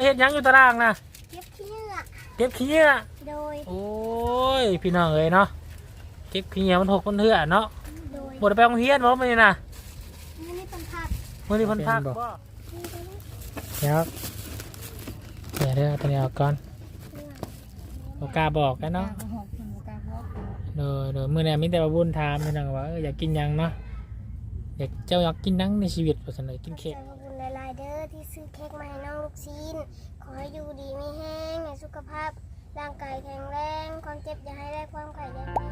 เฮ็ดหยังอยู่ตารางนะเก็บขี้เหงื่อเก็บขี้เหงื่อโดย โอ้ยพี่น้องเอ้ยเนาะเก็บขี้เหงื่อมันหกมันเถื่อเนาะโดยบ่ได้ไปโรงเรียนบ่มื้อนี้น่ะนี่นี่เป็นผักมื้อนี้เพิ่นพักบ่นี่เป็นเดี๋ยวเดี๋ยวเด้อตัวนี้เอาก่อนบ่กล้าบอกกันเนาะหกถึงกาพอกเด้อเด้อมื้อนี้มีแต่ว่าบุญถามพี่น้องว่าเอออยากกินหยังเนาะอยากเจ้าอยากกินหยังในชีวิตว่าซั่นเลยกินเค้กขอบคุณหลายเด้อที่ซื้อเค้กมาให้น้องลูกซีนขอให้อยู่ดีไมีแห้งให้สุขภาพ ร่างกายแข็งแรง ความเจ็บอย่าให้ได้ความไข่ได้ป่วย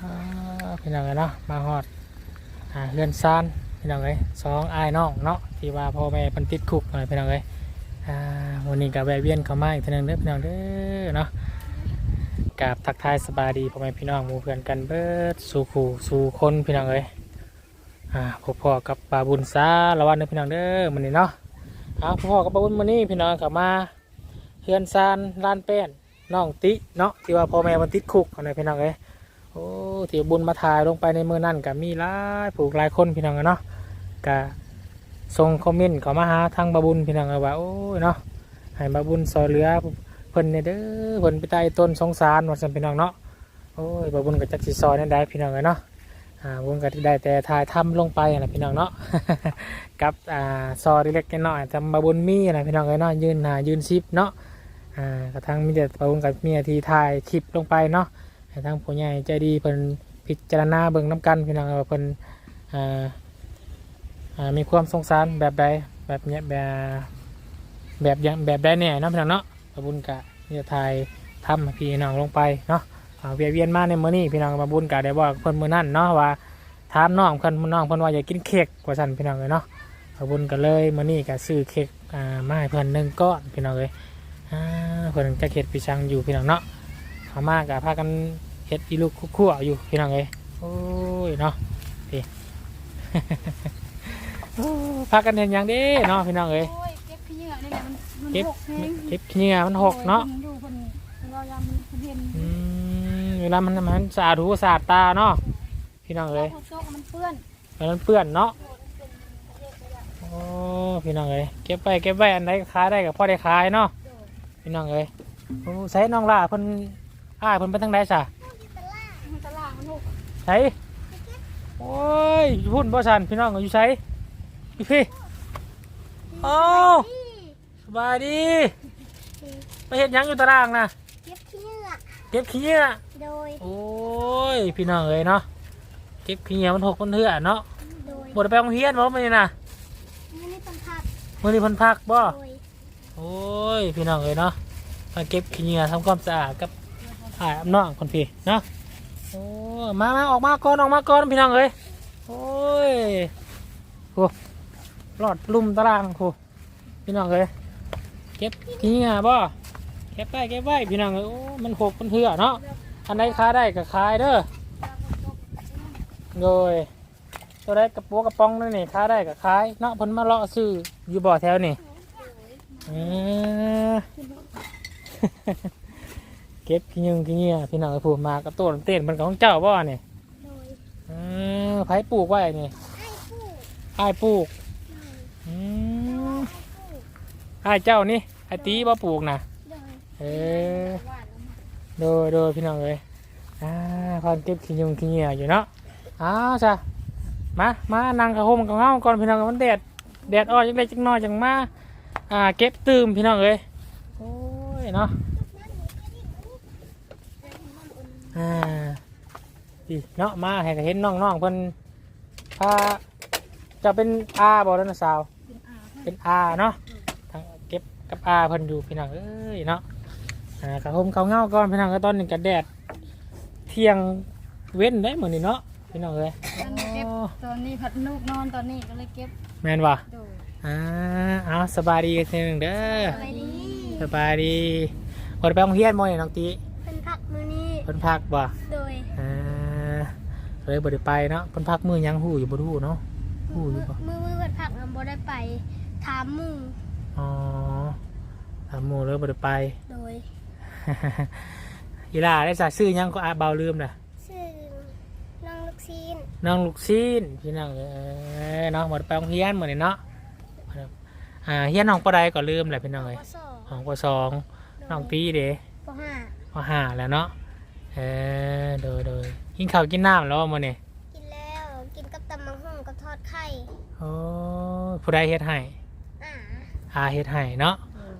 อ่าพี่น้องเอ้ยเนาะมาฮอดเฮือนซาน พี่น้องเอ้ยสองอายน้องเนาะที่ว่าพ่อแม่พิ่นติดคุกอะไรพี่น้องเอ้ยอ่าวันนี้ก็แวะเวียนเข้ามาอีกทีนึงเด้อพี่น้องเด้อเนาะกับทักทายสบายดีพ่อแม่พี่น้องหมู่เพื่อนกันเบิดสู่ขู่สู่คนพี่น้องเอ้ยอ่าพบพ่อกับปาบุญซาละวันเด้อพี่น้องเด้อมื้อนี้เนาะอ่าพ่อกับปาบุญมื้อนี้พี่น้องเข้ามาเฮือนซานลานแป้นน้องติเนาะที่ว่าพ่อแม่เพิ่นติดคุกอะไรพี่น้องเอ้ย โอ้ที่บุญมาถ่ายลงไปในมือนั่นกับมีหลายผูกหลายคนพี่น้องเนาะกะส่งคอมเมนต์เขามาหาทางบาบุญพี่น้องว่าโอ้ยเนาะให้บาบุญซอยเหลือเพิ่นเนี่ยเด้อเพิ่นไปใต้ต้นสงสารว่าซั่นพี่น้องเนาะโอ้ยบาบุญก็จักสิซอยนั่นได้พี่น้องอะเนาะอ่าบุญก็ได้แต่ถ่ายทำลงไปนะพี่น้องเนาะกับอ่าซอยเล็กๆน้อยๆทำบาบุญมีนะพี่น้องเอ้ยเนาะยืนหายืนซิปเนาะอ่ากระทั่งมีแต่บาบุญกับเมียที่ถ่ายคลิปลงไปเนาะ ให้ทางผู้ใหญ่ใจดีเพิ่นพิจารณาเบิ่งน้ำกันพี่น้องว่าเพิ่นอ่าอ่ามีความสงสารแบบใดแบบเนี้ยแบบแบบย่างแบบใดเนี่ยเนาะพี่น้องเนาะพระบุญกะนี่จะทายทำให้พี่น้องลงไปเนาะอ่าเวียนเวียนมาในมื้อนี้พี่น้องพระบุญกะได้บอกเพิ่นมื้อนั้นเนาะว่าถามน้องเพิ่นน้องเพิ่นว่าอยากกินเค้กว่าซั่นพี่น้องเอ้ยเนาะพระบุญก็เลยมื้อนี้ก็ซื้อเค้กอ่ามาให้เพิ่นหนึ่งก้อนพี่น้องเอ้ยอ่าเพิ่นจะเฮ็ดพี่ชังอยู่พี่น้องเนาะ เขามากกับพากันเฮ็ดอีลูกคั่วๆอยู่พี่น้องเอ้ยโอ้ยเนาะพี่โอ้พากันเห็นอย่างเดีเนาะพี่น้องเอ้ยโอ้ยเก็บขี้เหงื่อนี่แหละมันมันเก็บหกแห้งเก็บขี้เหงื่อมันหกเนาะอยู่คนเรายามมันเห็นอืมเวลามันมันสะอาดหูสะอาดตาเนาะพี่น้องเอ้ยโชคมันเปื้อนแล้วมันเปื้อนเนาะโอ้พี่น้องเอ้ยเก็บไปเก็บไว้อันใดขายได้กับพ่อได้ขายเนาะพี่น้องเอ้ยโอ้ใส่น้องล่าเพิ่น อ้ายเพิ่นไปทางใดซะมันตลาดมันหกใช่โอ้ยพุ่นบ่สันพี่น้องก็อยู่ใช้พี่พี่โอ้สบายดีไปเห็นยังอยู่ตารางนะเก็บขี้เหงื่อเก็บขี้เหงื่อโดยโอ้ยพี่น้องเอ้ยเนาะเก็บขี้เหงื่อมันหกมันเถื่อเนาะโดยบ่ได้ไปโรงเรียนบ่มื้อนี้น่ะนี่นี่เป็นผักมื้อนี้เพิ่นพักบ่โดยโอ้ยพี่น้องเอ้ยเนาะมาเก็บขี้เหงื่อทำความสะอาดกับ อ้าน้องคนพี่เนาะโอ้มามาออกมาก่อนออกมาก่อนพี่น้องเอ้ยโอ้ยโอ้รอดลุ่มตารางโอ้พี่น้องเอ้ยเก็บขี้งื่อบ่เก็บไว้เก็บไว้พี่น้องเอ้ยโอ้มันหกมันเถื่อเนาะอันใดขาได้ก็ขายเด้อโดยตัวได้กระปรงกระป๋องนั่นนี่ขาได้ก็ขายเนาะเพิ่นมาเลาะซื้ออยู่บ่อแถวนี่เออ ก็บขี้ยึงขี้เงี้ยพี่น้องไอ้ผู้มากระโต้นเต้นมันของเจ้าบ่เนี่ยโดยเออไผปลูกไว้นี่ให้ผู้อ้ายปลูกอืมอ้ายเจ้านี่ไอ้ตีบ่ปลูกนะโดยเออโดยโดยพี่น้องเอ้ยอ่าพอนเก็บขี้ยึงขี้เงี้ยอยู่เนาะอ้าวจ้ะมามานั่งกระโฮมกับเงาก่อนพี่น้องมันแดดแดดอ่อนจังเล็กจังน้อยจังมาอ่าเก็บตื่มพี่น้องเอ้ยโอ้ยเนาะ อ่าดีเนาะมาให้ก็เห็นน้องๆเพิ่นพาจะเป็นอาบ่แล้วนะสาวเป็นอาเป็นอาเนาะทางเก็บกับอาเพิ่นอยู่พี่น้องเอ้ยเนาะอ่ากระหมเขาเงาก่อนพี่น้องก็ตอนนี้ก็แดด เที่ยงเว้นได้เหมือนนี่เนาะพี่น้องเอ้ยตอนนี้เก็บตอนนี้ผัดลูกนอนตอนนี้ก็เลยเก็บแม่นว่ะโดยอ่าเอาสบายดีกันทีหนึงเด้อไปดีสบายดีบ่ได้ไปโรงเรียนบ่นี่น้องตี พิ่นพักบ่โดยอ่าเลยบ่ได้ไปเนาะเพิ่นพักมือยังหู้อยู่บ่รู้เนาะหู้อยู่บ่มือมือเปิดผักมันบ่ได้ไปทามหมู่อ๋อถามหมู่เลยบ่ได้ไป โดย อีหล่าได้สาชื่อหยังก็อาเบาลืมน่ะชื่อน้องลูกซีนน้องลูกซีนพี่น้องเอ้ยเนาะบ่ได้ไปโรงเรียนมื้อนี้เนาะอ่าเฮียนน้องปานใดก็ลืมแหละพี่น้องเอ้ยปสองน้องปสองน้องปีเด้ปห้าปห้าแล้วเนาะ เออโดยโดยกินข้าวกินน้ำแล้วบ่มื้อนี้กินแล้วกินกับตำมังหุ่งกับทอดไข่โอ้ผู้ใดเฮ็ดให้อ่าอาเฮ็ดให้เนาะ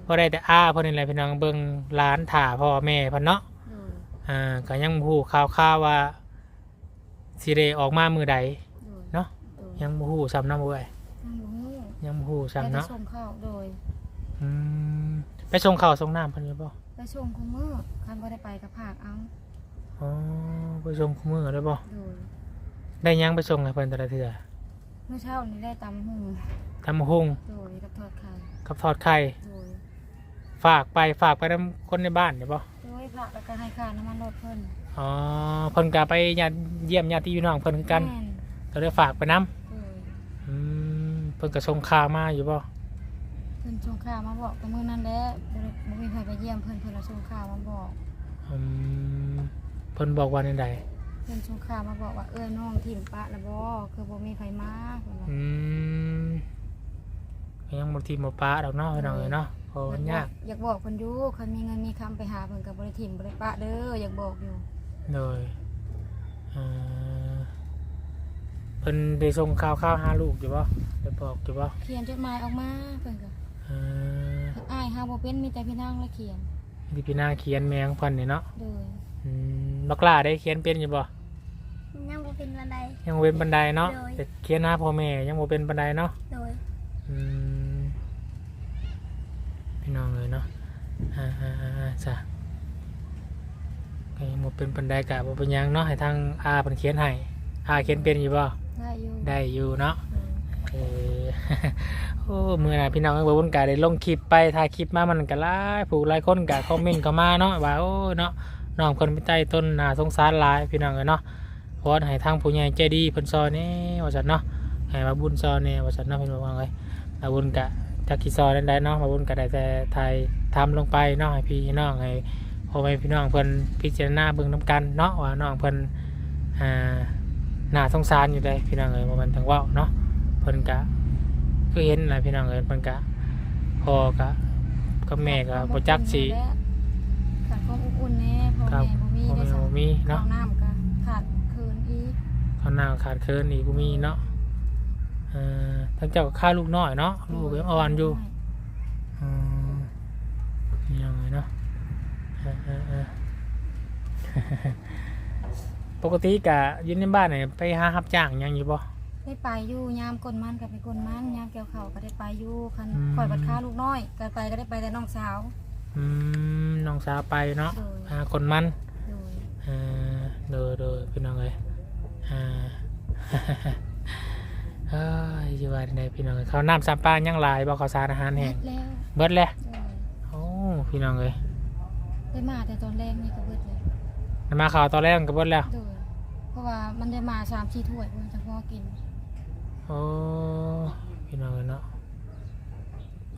บ่ได้แต่อาเพิ่นนี่แหละพี่น้องเบิ่งร้านถ่าพ่อแม่เพิ่นเนาะโดยอ่าก็ยังบ่ฮู้ข่าวๆว่าสิได้ออกมามื้อใดโดยเนาะโดยยังบ่ฮู้ซ้ำนำบ่เอ้ยยังบ่ฮู้ยังบ่ฮู้ไปซ้ำเนาะส่งข้าวโดยอืมไปส่งข้าวส่งน้ำเพิ่นอยู่บ่ไปส่งคุมือคันบ่ได้ไปกับภาคเอา อ๋อไปส่งคู่มื้อได้บ่โดยได้หยังไปส่งให้เพิ่นแต่ละเทื่อเมื่อเช้านี้ได้ตำหูตำบักหุ่งโดยกับทอดไข่กับทอดไข่โดยฝากไปฝากไปนํคนในบ้านได้บ่โดยพระแล้วก็ให้ค่าน้ำมันรถเพิ่นอ๋อเพิ่นก็ไปญาติเยี่ยมญาติพี่น้องเพิ่นคือกันแม่นก็เลยฝากไปนํโดยอืมเพิ่นก็ส่งข่าวมาอยู่บ่เพิ่นส่งข่าวมาบอกแต่มื้อนั้นแหละบ่ได้บ่มีใครไปเยี่ยมเพิ่นเพิ่นละส่งข่าวมาบอกอืมเพิ่นบอกว่าในใดเพิ่นส่งข่าวมาบอกว่าเอ้ยน้องถิ่มปะแล้วบ่คือบ่มีไผมาเพิ่นว่าอืมก็ยังบ่ทีบ่ปะดอกเนาะพี่น้องเอ้ยเนาะเพราะมันยากอยากบอกเพิ่นอยู่คันมีเงินมีคำไปหาเพิ่นก็บ่ได้ถิ่มบ่ได้ปะเด้ออยากบอกอยู่เลยเอ่อเพิ่นได้ส่งข่าวข่าวหาลูกอยู่บ่ได้บอกอยู่บ่เขียนจดหมายออกมาเพิ่นก็เอ่อเพิ่นอ้ายเฮาบ่เป็นมีแต่พี่นางละเขียนที่พี่นางเขียนแมงเพิ่นนี่เนาะ โดย อืมบักหลาได้เขียนเป็นอยู่บ่ยังบ่เป็นอะไรยังบ่เป็นบันไดเนาะเลยแต่เขียนหาพ่อแม่ยังบ่เป็นบันไดเนาะ โดย อืมพี่น้องเลยเนาะอ่าอ่าอ่าอ่าจ้ะก็ยังบ่เป็นบันไดกะบ่เป็นหยังเนาะให้ทางอาเพิ่นเขียนให้อาเขียนเป็นอยู่บ่ได้อยู่ได้อยู่เนาะโดยเออ โอ้เมื่อไหร่พี่น้องเบิ่งบนกาได้ลงคลิปไปถ่ายคลิปมามันก็หลายผู้หลายคนก็คอมเมนต์เข้ามาเนาะว่าโอ้เนาะ น้องคนไปใต้ต้นน่าสงสารหลายพี่น้องเอ้ยเนาะเพราะว่าให้ทางผู้ใหญ่ใจดีเพิ่นซอยแหนี่ว่าซั่นเนาะให้มาบุญซอยแหนี่ว่าซั่นเนาะพี่น้องว่าไงมาบุญกะจักกี่ซอยได้เนาะมาบุญกะได้แต่ถ่ายทำลงไปเนาะให้พี่น้องให้พ่อแม่พี่น้องเพิ่นพิจารณาเบิ่งนํกันเนาะว่าน้องเพิ่นอ่าน่าสงสารอยู่ได้พี่น้องเอ้ยบ่แม่นทางเว้าเนาะเพิ่นกะคือเห็นนะพี่น้องเอ้ยเพิ่นกะพอกะกับแม่กะบ่จักสิ ความอบอุ่นแน่พ่อครับแม่บ่มีพ่อได้แม่สับ่มีข้าเนาะวน้ำก็ขาดคืนอีกข้าวหน้าขาดเคินอีกบ่มีเนาะเอ่อทั้งเจ้าก็ฆ่าลูกน้อยเนาะลูกยังอ่อนอยู่อืมนี่ยังไงเนาะเออเออเออ ปกติกะอยู่ในบ้านนี่ไปหารับจ้างหยังอยู่บ่ ได้ไปอยู่ยามกลมันก็ไปกลมันยามเกี่ยวข้าวก็ได้ไปอยู่คันอืม ข่อยบัดค้าลูกน้อยก็ไปก็ได้ไปแต่น้องสาว อืมน้องสาวไปเนาะโดยหาคนมันโดยอ่าเดูดูพี่น้องเลยอ่า เอ้ยอยู่ว่าในพี่น้องเอ้ยเขาวน้ำสามปลายังหลายบ่ข้าวสารอาหารแห้งเบิดแล้วเบิดแล้วโดยโอ้พี่น้องเลยได้มาแต่ตอนแรกนี่ก็เบิดเลยน้ำมาข่าวตอนแรกมันก็เบิดแล้วโดยเพราะว่ามันได้มาสามสี่ถ้วยเพิ่นจะพอกินโอ้พี่น้องเลยเนาะ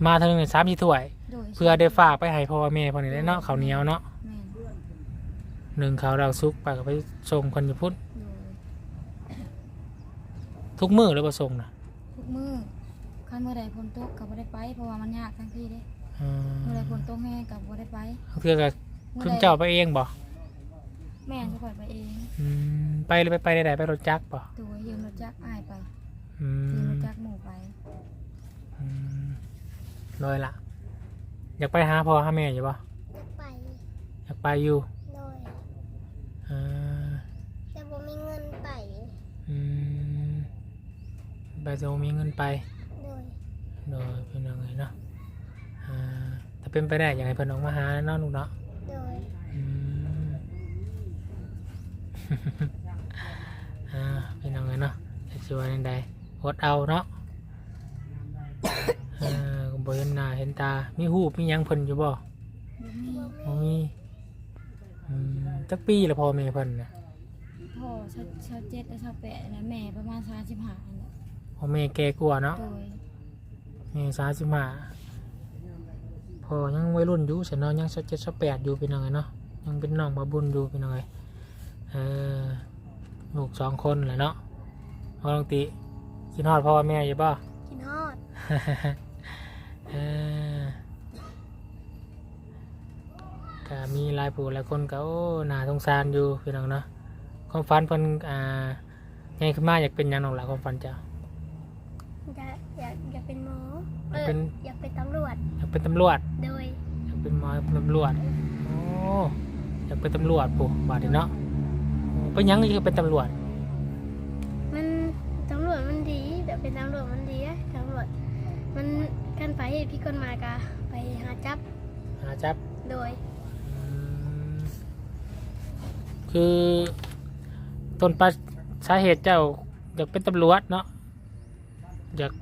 มาเทางหนึ่งสามสี่ถ้วย โดยเพื่อได้ฝากไปให้พ่อแม่พอนี้ได้เนาะข้าวเหนียวเนาะแม่นหนึ่งข้าวเราวซุกไปก็ไปส่งคนอยู่พุ่นโดยทุกมื้อเลยบ่ส่งนะทุกมื้อคันเมื่อใดฝนตกก็บ่ได้ไปเพราะว่ามันยากทั้งที่เด้อืมเมื่อใดฝนตกแห้งก็บ่ได้ไปเพื่อกับมื่อคุณใดเจ้าไปเองบ่แม่นจะปล่อยไปเอง อืมไปเลยไปไปได้ไปรถจักรบ่ตัวยืมรถจักรอ้ายไปอืยืมรมถจักรหมู่ไปอืมเลยละ อยากไปหาพ่อหาแม่อยู่ปะจะไปอยากไปอยู่โดยอ่าแต่บ่มีเงินไปอืมไปจะมีเงินไปโดยโดยพี่น้องเลยเนาะอ่าถ้าเป็นไปได้อยากให้เพิ่นออกมาหาเนาะลูกเนาะโดยอืม อ่าพี่น้องเลยเนาะจะช่วยยังไงอดเอาเนาะ อ่า บ่เห็นหน้าเห็นตา มีหูปมีหยังเพิ่นอยู่บ่บ่มีบ่มีอืมจักปีละพ่อแม่เพิ่นน่ะพ่อชาชาเจ็ดและชาแปดนะแม่ประมาณ35อันน่ะพ่อแม่แก่กว่าเนาะโดยอเมษาสิมาพอยังวัยรุ่นอยู่ฉันเนาะยังสักเจ็ดสักแปดอยู่พี่น้องไงเนาะยังเป็นน้องบาบุญอยู่พี่น้องไงเออลูกสองคนแหละเนาะพอลองติกินฮอดพ่อแม่อยู่ป่ะกินฮอดเออ ก็มีหลายผู้หลายคนก็โอ้น่าสงสารอยู่พี่น้องเนาะความฝันเพิ่นอ่าไงขึ้นมาอยากเป็นหยังน้องหล่ะความฝันเจ้า อยากอยากอยากเป็นหมออยากเป็น อยากเป็นตำรวจอยากเป็นตำรวจ โดยอยากเป็นหมอเป็นตำรวจ โอ้อยากเป็นตำรวจปุ๊บาดนี้เนาะโอ้เป็นหยังอยากเป็นตำรวจ มันตำรวจมันดีแบบเป็นตำรวจมันดีอะตำรวจมัน กันไปเหตุพี่คนมากะไปหาจับหาจับโดยอืมคือต้นปลาสาเหตุเจ้าอยากเป็นตำรวจเนาะอยาก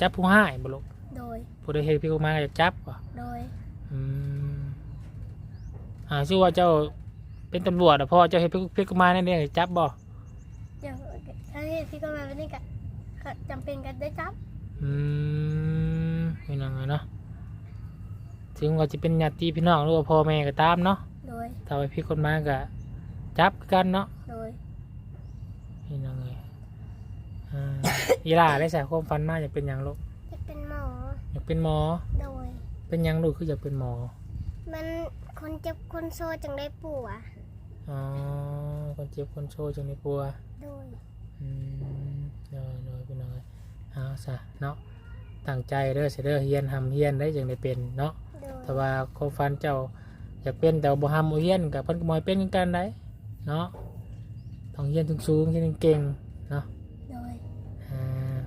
จับผู้ให้ายบ่ลูกโดยผู้ใดเห็นพี่มาอยากจับวะโดยอืมอ่าชื่อว่าเจ้าเป็นตำรวจอะพ่อเจ้าเห็นพี่มาเนี่ยเนี่ยจับบ่เดี๋ยวถ้าเหตุพี่คนมาวันนี้กะก็จำเป็นกันได้จับ อืม เป็นยังไงเนาะถึงว่าจะเป็นญาติพี่น้องหรือว่าพ่อแม่ก็ตามเนาะโดย ถ้าว่าพี่คนมาก็จับคือกันเนาะโดยเป็นยังไงอ่า อีหล่าได้ใส่ความฝันมาอยากเป็นหยังลูกอยากเป็นหมอ อยากเป็นหมอ โดย เป็นหยังลูกคืออยากเป็นหมอมันคนเจ็บคนโซจังได้ปู่อะอ๋อคนเจ็บคนโชว์จังในปัว โดย อืมเนยเนยเป็นยังไงเอาซะเนาะ ตั้งใจเด้อเสยเด้อเฮียนทำเฮียนได้จังได้เป็นเนาะโดยแต่ว่าความฝันเจ้าอยากเป็นแต่ว่าบ่ห้ามบ่เฮียนกับเพิ่นก็บ่ให้เป็นคือกันได้เนาะต้องเฮียนสูงๆเฮียนเก่งๆเนาะ โดยอ่า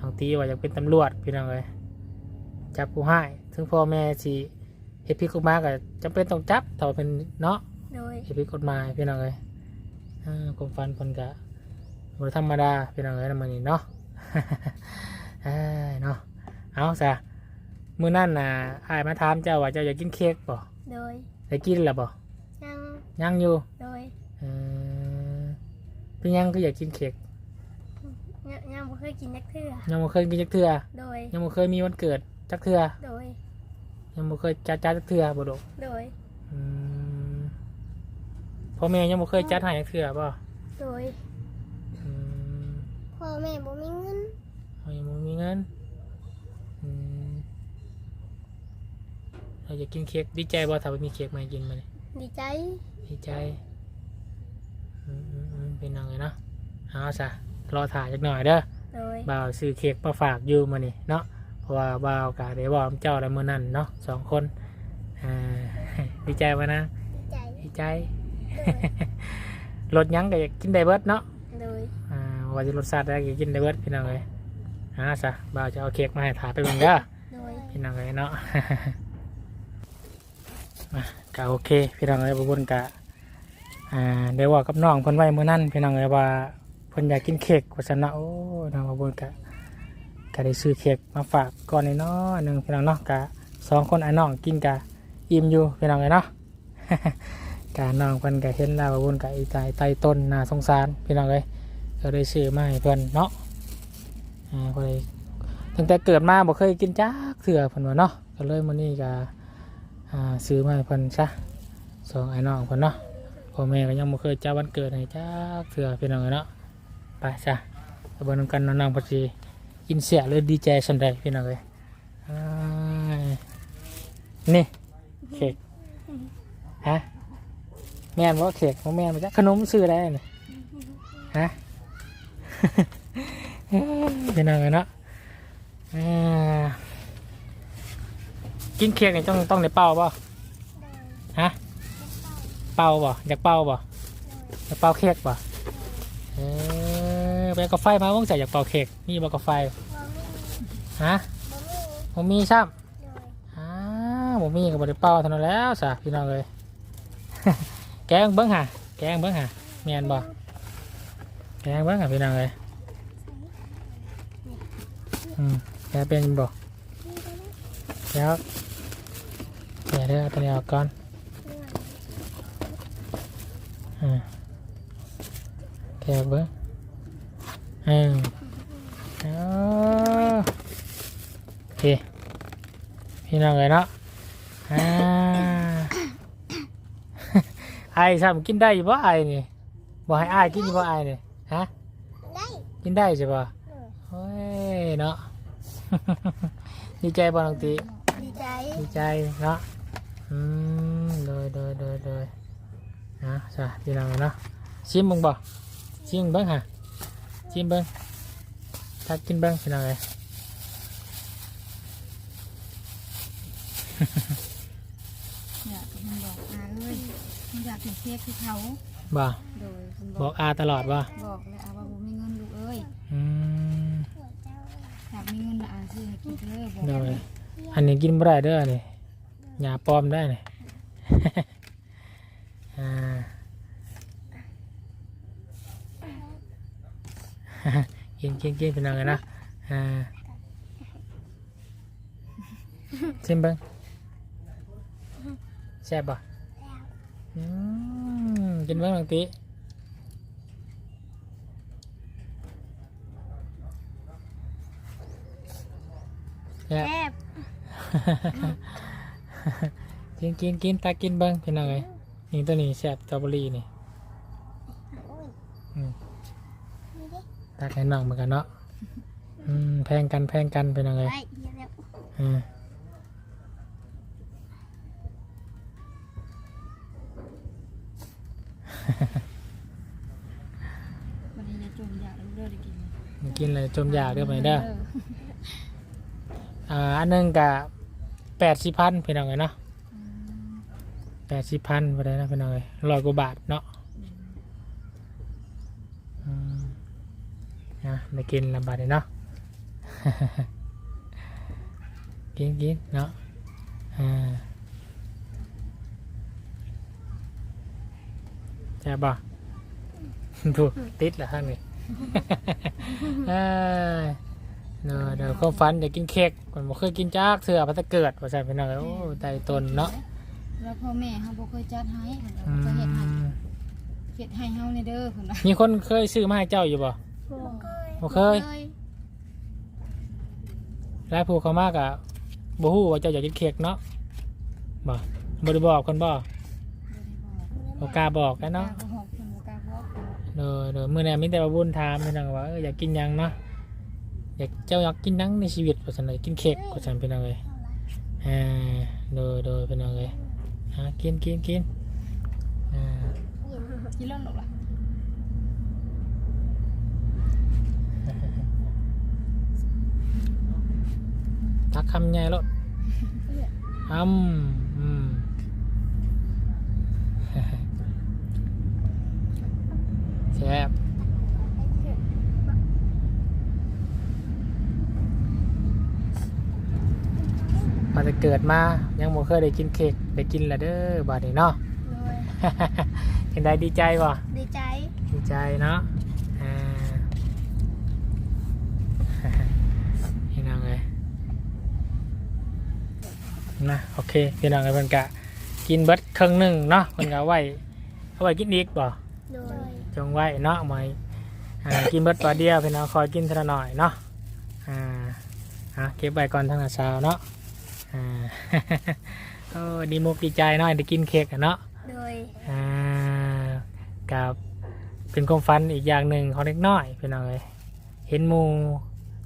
บางทีว่าอยากเป็นตำรวจพี่น้องเลยจับผู้ให้ถึงพ่อแม่สิเฮ็ดผิดกฎหมายก็จำเป็นต้องจับถ้าว่าเป็นเนาะโดยเฮ็ดผิดกฎหมายพี่น้องเลยอ่าความฝันเพิ่นก็บ่ธรรมดาพี่น้องเลยนำมื้อนี้เนาะ เอ้ยเนาะเอาซะมื้อนั้นน่ะอ้ายมาถามเจ้าว่าเจ้าอยากกินเค้กบ่โดยได้กินแล้วบ่ยังยังอยู่โดยเออเป็นหยังคืออยากกินเค้กยังยังบ่เคยกินนักเทื่อยังบ่เคยกินจักเทื่อโดยยังบ่เคยมีวันเกิดจักเทื่อโดยยังบ่เคยจัดจัดจักเทื่อบ่ดอกโดยอืมพ่อแม่ยังบ่เคยจัดให้จักเทื่อบ่โดยอืมพ่อแม่บ่มีเงิน เขายังบ่มีเงินอืมเราจะกินเค้กดีใจบ่ถ้าว่ามีเค้กมาให้กินมานี่ดีใจ ดีใจอืมอืมอืมเป็นยังไงเนาะเอาซะรอถ่ายจักหน่อยเด้อโดยบ่าวซื้อเค้กมาฝากอยู่มานี่เนาะเพราะว่าบ่าวกะได้บอกเจ้าแล้วมื้อนั้นเนาะสองคนอ่าดีใจบ่นะดีใจดีใจโดยรสหยังก็อยากกินได้เบิดเนาะโดยอ่าว่าจะรสชาติได้ก็กินได้เบิดพี่น้องเลย อ่าซะบ่าวจะเอาเค้กมาให้ถาไปเบิ่งเด้อโดยพี่น้องเลยเนาะมากะโอเค พี่น้องเลยบุญกะอ่าได้ว่ากับน้องเพิ่นไว้มื้อนั้นพี่น้องเลยว่าเพิ่นอยากกินเค้กว่าซั่นนะโอ้น้องบุญกะก็ได้ซื้อเค้กมาฝากก่อนนี่เนาะหนึ่งพี่น้องเนาะกะสองคนไอ้น้องกินกะอิ่มอยู่พี่น้องเลยเนาะ กะน้องเพิ่นกะเห็นแล้วว่าบุญกะอีตายไต้ต้นน่าสงสารพี่น้องเลยก็ได้ซื้อมาให้เพิ่นเนาะ อ่าก็เลยตั้งแต่เกิดมาบ่เคยกินจักเถื่อเพิ่นว่าเนาะก็เลยมื้อนี้ก็อ่าซื้อมาให้เพิ่นซะสองไอ้น้องเพิ่นเนาะพ่อแม่ก็ยังบ่เคยจัดวันเกิดให้จักเถื่อพี่น้องเนาะไปจ้ะไปเบิ่งนกันน้องๆเพิ่นสิกินเสียเลยดีใจส่ำใดพี่น้องเอ้ยนี่เค้กฮะแม่นบ่เค้กบ่แม่นบ่จ๊ะขนมซื้อได้นี่ฮะ พี่น้องเอ้ยเนาะอ่ากินเค้กนี่ต้องต้องได้เป่าป่ะฮะเป่าป่ะอยากเป่าป่ะอยากเป่าเค้กป่ะเออไปกับไฟมาว่างใส่อยากเป่าเค้กมีบ่กับไฟบ่มีฮะบ่มีผมมีซ้โดยำอ้าวผมมีกับบได้เป่าเท่านั้นแล้วสะพี่น้องเลยแกงเบิ้งหะแกงเบิ้งหะเมียนบ่แกงเบิ้งหะพี่น้องเลย อืมแกเป็นบ่แล้วเดี๋ยวเดี๋ยวเอาตัวนี้ออกก่อนอ่าแกะเบิ้งอืมเอาพี่พี่น้องเลยเนาะอ่าไอ้ซ้ำกินได้อยู่บ่ไอ้นี่บ่ให้อ้ายกินอยู่บ่ไอ้นี่ฮะได้กินได้ใช่ป่ะเออเฮ้ยเนาะ ดีใจบ่น้องตีดีใจดีใจเนาะอืมโดยโดยโดยโดยนะจ้ะพี่น้องเนาะชิมเบิ่งบ่ชิมเบิ่งฮะชิมเบิ่งทักกินเบิ่งพี่น้องเลยอยากมันบอกอาเลยมันอยากถึงเค้กคือเขาบ่โดยมันบอกอาตลอดบ่บอกเลยอาว่าบ่มีเงินลูกเอ้ยอืม หัวเจ้า อยาก มีเงินละอาซื้อให้กินเลยบอกโดยอันนี้กินบ่ได้เด้อนี่ยาปลอมได้นี่ อ่า กินกินกินเป็นยังไงนะอ่าชิมเบิ้งแซ่บป่ะแล้วอืมกินเบิ้งหลังตีแซ่บ แซ่บ กินกินกินตากินเบิ้งเป็นยังไงนี่ตัวนี้แซ่บสตรอเบอรี่นี่โอ้ยอืมนี่ดิตาให้น้องเหมือนกันเนาะอืมแพงกันแพงกันเป็นยังไงได้เดี๋ยวแล้วอืมวันนี้จะจมอยากเลิกได้กินกินเลยจมอยากเด้อไปเด้ออ่าอันหนึงกะ แปดสิบพันเป็นยังไงเนาะแปดสิบพันไปได้นะเป็นยังไงร้อยกว่าบาทเนาะอืมนะได้กินลำบากเลยเนาะกินกินเนาะอ่าแช่บป่ะดูติดเหรอข้างนี้ เอ้ยเนอะเดี๋ยวความฝันอยากกินเค้กมันบ่เคยกินจากเสือพัตะเกิดว่าใช่เป็นอะไรโอ้ใจตนเนาะแล้วพ่อแม่เขาบ่เคยจัดให้เพิ่นอืจะเฮ็ดให้มเฮ็ดให้เฮาในเด้อเพิ่นว่ามีคนเคยซื้อมาให้เจ้าอยู่บ่บ่เคยบ่เคยแล้วผู้เขามากอะบ่ฮู้ว่าเจ้าอยากกินเค้กเนาะบ่บ่ได้บอกคนบ่บ่กล้าบอกกันเนาะเนาะบ่บอกเพิ่นบ่กล้าบอกเพิ่นว่าเด้อเด้อมื้อนี้มีแต่ว่าบุญถามเพิ่นว่าเอออยากกินหยังเนาะ อยากเจ้าอยากกินหยังในชีวิตว่าซั่นเลยกินเค้กว่าซั่นเป็นอาเลยอ่าเด้อเด้อเป็นอาเลยอ่ากินกินกินอ่ากินแล้วหรอกล่ะตักคำใหญ่แล้วอ้ำอืมแซ่บมาจะ เกิดมายังบ่เคยได้กินเค้กได้กินและเด้อบาดนี้เนาะ เลยเห็นได้ดีใจบ่ดีใจดีใจเนาะอ่า พี่น้องเลยนะโอเคพี่น้องเลยเพิ่นกะกินเบิดครึ่งหนึ่งเนาะเพิ่นกะเอาไว้เอาไว้กินอีกบ่โดยจงไว้เนาะเอาไว้อ่ากินเบิดตัวเดียวพี่น้องคอยกินทีละหน่อยเนาะอ่าอะเก็บไว้ก่อนทั้งเช้าเนาะ อ่า โอ้ดีมุกดีใจเนาะได้กินเค้กอะเนาะโดยอ่ากับเป็นความฝันอีกอย่างหนึ่งของเด็กน้อยพี่น้องเลยเห็นหมู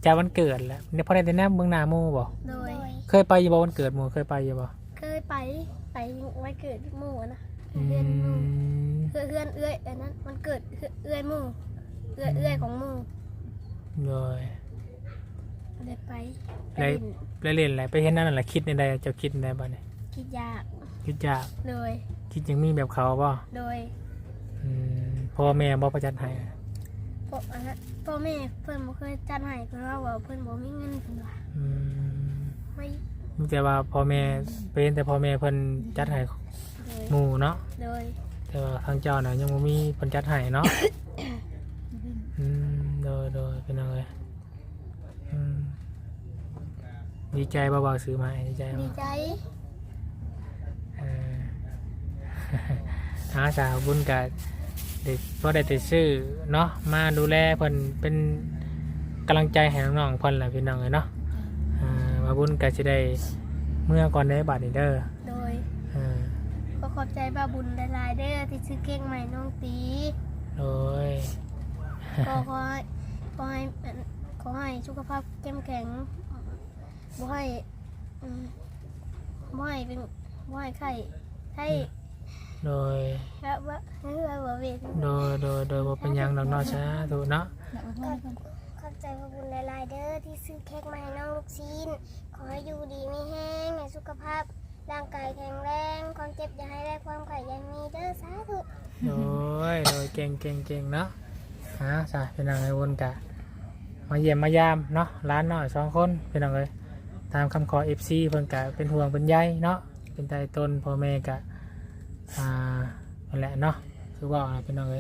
จากวันเกิดแล้วเนี่ยพอได้แต่แนบเบื้องหน้าหมูบ่โดย เคยไปอยู่บ่วันเกิดหมูเคยไปอยู่บ่เคยไปไปไว้เกิดหมู่อะนะอืเพื่อนหมู่มเพื่อนเพื่อนเอื้อยอันนั้นมันเกิดเอื้อยหมู่เอื้อยเอื้อยของหมู่เลย เลยไปไปไปเล่นอะไรไปเห็นนั่นแหละคิดในใดเจ้าคิดในใดบ่เนี่ยคิดยากคิดอยากโดยคิดยังมีแบบเขาบ่โดยอืมพ่อแม่บ่ประจัดให้พวกอันนั้นพ่อแม่เพื่อนบ่เคยจัดให้เพราะว่าว่าเพื่อนบ่มีเงินเพิ่นว่าอืมไม่มีแต่ว่าพ่อแม่เป็นแต่พ่อแม่เพิ่นจัดให้โดยหมู่เนาะโดยแต่ว่าทางเจ้าน่ะยังบ่มีเพิ่นจัดให้เนาะ อืมโดยโดยเป็นอะไรอืม ดีใจเบาๆซื้อมาให้ดีใจดีบ่ใจเออหาสาวบุญกับเด็กก็ได้แต่ซื้อเนาะมาดูแลเพิ่นเป็นกำลังใจให้น้องๆเพิ่นแหละพี่น้องเลยเนาะอ่ามาบุญก็จะได้เมื่อก่อนได้บัตรนี่เด้อโดยเออขอขอบใจบาบุญหลายๆเด้อที่ซื้อเค้กมาให้น้องตีโดยก็ขอให้ขอให้ขอให้สุขภาพเข้มแข็ง บ่ให้อืมบ่ให้เป็นบ่ให้ไข้ไข้โดย และว่าให้ว่าบ่เวทโดย โดย โดยบ่เป็นหยังดอกเนาะซะถูกเนาะอยากอวยพรให้เพิ่นขอบใจบาบุญหลายๆเด้อที่ซื้อเค้กมาให้น้องลูกซีนขอให้อยู่ดีมีแห้งให้สุขภาพ ร่างกายแข็งแรง ความเจ็บอย่าให้ได้ความไข้อย่ามีเด้อสาธุ โดย โดยเก่งเก่งเก่งเนาะฮะจ้ะเป็นยังไงวนกะ มาเยี่ยมมายามเนาะร้านหน่อยสองคนเป็นยังไง ตามคำขอ FC เพิ่นกะเป็นห่วงเป็นใยเนาะเป็นใจตนพ่อแม่กะอ่านั่นแหละเนาะคือว่าเป็นยังไง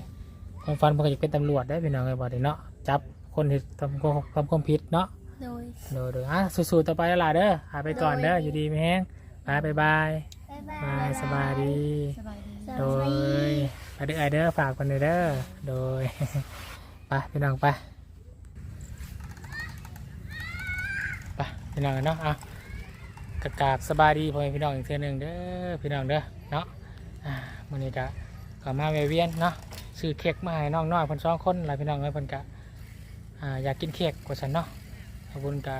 ความฝันเพิ่นก็อยากเป็นตำรวจได้เป็นยังไงบ่ได้เนาะจับคนที่ทำความทำความผิดเนาะโดยโดยโดยอะสู้ๆต่อไปแล้วล่ะเด้อหาไปก่อนเด้ออยู่ดีไม่แห้งบายบายบายบ๊ายบาบายยสบายดี สบายดีสโดวัสยดีไปเด้อไอเด้อฝากคนเด้อโดย ไปพี่น้องไปไป พี่น้องเนาะอะกระกาบสบายดีพ่อแม่พี่น้องอีกเทื่อหนึงเด้อพี่น้องเด้อเนาะอ่ามื้อนี้ก็ข้ามาแวะเวียนเนาะซื้อเค้กมาให้น้องน้อยเพิ่นสองคนหลายพี่น้องเอ้ยเพิ่นก็อ่าอยากกินเค้กกว่าฉันเนาะขอบคุณก็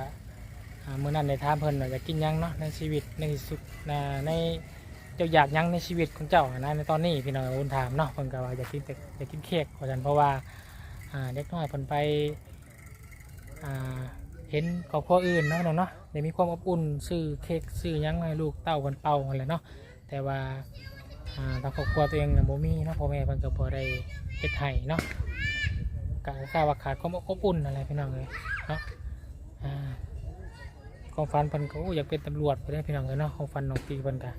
อ่ามื้อนั้นได้ถามเพิ่นว่าอยากกินหยังเนาะในชีวิตในสุขในเจ้าอยากยังในชีวิตของเจ้านะในตอนนี้พี่น้องอุนถามเนาะเพิ่นก็ว่าอยากกินแต่อยากกินเค้กเพราะฉะนั้นเพราะว่าเด็กน้อยเพิ่นไป เห็นครอบครัวอื่นเนาะน้องเนาะได้มีความอบอุ่นซื้อเค้กซื้อยังให้ลูกเต้าเพิ่นเป่าอะไรเนาะแต่ว่าทางครอบครัวตัวเองน่ะบ่มีเนาะพ่อแม่เพิ่นก็บ่ได้เฮ็ดให้เนาะก็คล้าว่าขาดความอบอุ่นอะไรพี่น้องเลยเนาะอ่าความฝันเพิ่นก็อยากเป็นตำรวจไปได้พี่น้องเลยเนาะความฝันน้องปีเพิ่นก็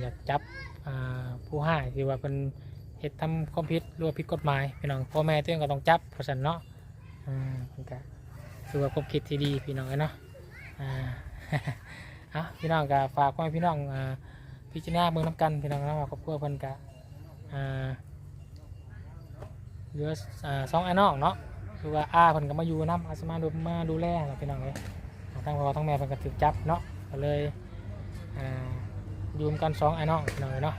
อยากจับผู้ให้ที่ว่าเป็นเหตุทำความผิดหรือว่าผิดกฎหมายพี่น้องพ่อแม่ตัวเองก็ต้องจับเพราะฉะนั้นเนาะอ่ามันก็ คือว่าความคิดที่ดีพี่น้องเอ้ยเนาะอ่าเอาพี่น้องก็ฝากไว้พี่น้องพิจารณาเมืองน้ำกันพี่น้องนะว่าครอบครัวเพิ่นก็อ่าเหลืออ่าสองไอ้น้องเนาะคือว่าอาเพิ่นก็มาอยู่น้ำอาสมาดูมาดูแลพี่น้องเลยทั้งพ่อทั้งแม่เพิ่นก็ถูกจับเนาะก็เลยอ่ายูมกันสองไอ้น้องพี่น้องเอ้ยเนาะ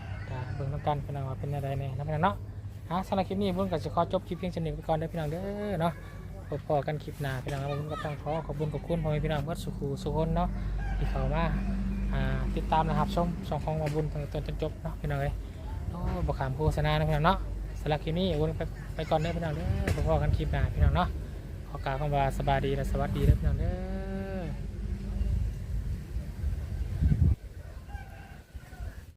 เบิ่งน้ำกันพี่น้องว่าเป็นอะไรเนี่ยนะพี่น้องเนาะฮะสำหรับคลิปนี้ผมก็จะขอจบคลิปเพียงเช่นนี้ไปก่อนเด้อพี่น้องเด้อเนาะ พบพอกันคลิปหน้าพี่น้องผมก็ต้องขอขอบคุณขอบคุณพ่อแม่พี่น้องเพื่อนสุขูสุขคนเนาะที่เขามาติดตามนะครับชมสองของมาบุญตั้งแต่ต้นจนจบเนาะพี่น้องเอ้ยโอ้บขามโฆษณานะพี่น้องเนาะสำหรับคลิปนี้ผมไปไปก่อนเด้อพี่น้องเด้อพบพอกันคลิปหน้าพี่น้องเนาะขอกล่าวคำว่าสบายดีและสวัสดีเด้อพี่น้องเด้อ